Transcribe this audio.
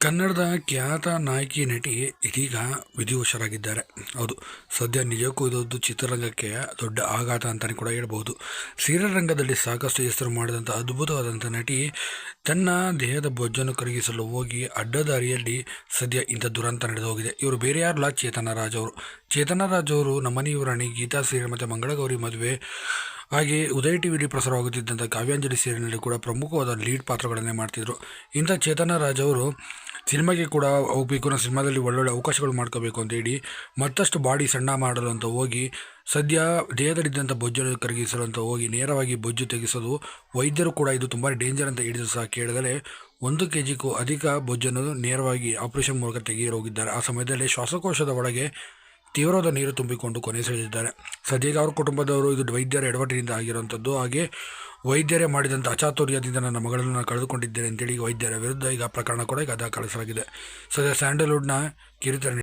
ಕನ್ನಡದ ಖ್ಯಾತ ನಾಯಕಿ ನಟಿ ಇದೀಗ ವಿಧಿವಶರಾಗಿದ್ದಾರೆ. ಹೌದು, ಸದ್ಯ ನಿಜಕ್ಕೂ ಇದೊಂದು ಚಿತ್ರರಂಗಕ್ಕೆ ದೊಡ್ಡ ಆಘಾತ ಅಂತಲೇ ಕೂಡ ಹೇಳ್ಬೋದು ರಂಗದಲ್ಲಿ ಸಾಕಷ್ಟು ಹೆಸರು ಮಾಡಿದಂಥ ಅದ್ಭುತವಾದಂಥ ನಟಿ ತನ್ನ ದೇಹದ ಬೊಜ್ಜನ್ನು ಕರಗಿಸಲು ಹೋಗಿ ಅಡ್ಡದಾರಿಯಲ್ಲಿ ಸದ್ಯ ಇಂಥ ದುರಂತ ನಡೆದು ಹೋಗಿದೆ. ಇವರು ಬೇರೆ ಯಾರಲ್ಲ ಚೇತನ ರಾಜ್ ಅವರು. ಚೇತನ ರಾಜ್ ಅವರು ನಮ್ಮನೆಯವರಾಣಿ ಗೀತಾ ಸೀರಿಯಲ್ ಮತ್ತು ಮಂಗಳಗೌರಿ ಮದುವೆ. ಹಾಗೆ ಉದಯ ಟಿ ವಿಲಿ ಪ್ರಸಾರವಾಗುತ್ತಿದ್ದಂಥ ಕಾವ್ಯಾಂಜಲಿ ಸೀರಿಯಲ್ನಲ್ಲಿ ಕೂಡ ಪ್ರಮುಖವಾದ ಲೀಡ್ ಪಾತ್ರಗಳನ್ನೇ ಮಾಡ್ತಿದ್ರು. ಇಂಥ ಚೇತನ ರಾಜ್ ಅವರು ಸಿನಿಮಾಗೆ ಕೂಡ ಹೋಗಬೇಕು ನಾನು ಸಿನಿಮಾದಲ್ಲಿ ಒಳ್ಳೊಳ್ಳೆ ಅವಕಾಶಗಳು ಮಾಡ್ಕೋಬೇಕು ಅಂತೇಳಿ ಮತ್ತಷ್ಟು ಬಾಡಿ ಸಣ್ಣ ಮಾಡಲು ಅಂತ ಹೋಗಿ ಸದ್ಯ ದೇಹದಲ್ಲಿದ್ದಂಥ ಬೊಜ್ಜನ್ನು ಕರಗಿಸಲು ಅಂತ ಹೋಗಿ ನೇರವಾಗಿ ಬೊಜ್ಜು ತೆಗೆಸೋದು ವೈದ್ಯರು ಕೂಡ ಇದು ತುಂಬ ಡೇಂಜರ್ ಅಂತ ಹಿಡಿದು ಸಹ ಕೇಳಿದರೆ ಒಂದು ಕೆ ಜಿಗೂ ಅಧಿಕ ಬೊಜ್ಜನ್ನು ನೇರವಾಗಿ ಆಪರೇಷನ್ ಮೂಲಕ ತೆಗೆಯರೋಗಿದ್ದಾರೆ ಆ ಸಮಯದಲ್ಲಿ ಶ್ವಾಸಕೋಶದ ಒಳಗೆ ತೀವ್ರವಾದ ನೀರು ತುಂಬಿಕೊಂಡು ಕೊನೆಸೆಳೆದಿದ್ದಾರೆ ಸದ್ಯ ಅವ್ರ ಕುಟುಂಬದವರು ಇದು ವೈದ್ಯರ ಎಡವಟ್ಟಿನಿಂದ ಆಗಿರುವಂಥದ್ದು. ಹಾಗೆ ವೈದ್ಯರೇ ಮಾಡಿದಂಥ ಅಚಾತುರ್ಯದಿಂದ ನನ್ನ ಮಗಳನ್ನು ನಾನು ಕಳೆದುಕೊಂಡಿದ್ದೇನೆ ಅಂತೇಳಿ ವೈದ್ಯರ ವಿರುದ್ಧ ಈಗ ಪ್ರಕರಣ ಕೂಡ ಈಗ ದಾಖಲಿಸಲಾಗಿದೆ. ಸದ್ಯ ಸ್ಯಾಂಡಲ್ವುಡ್ನ ಕಿರುತೆರೆ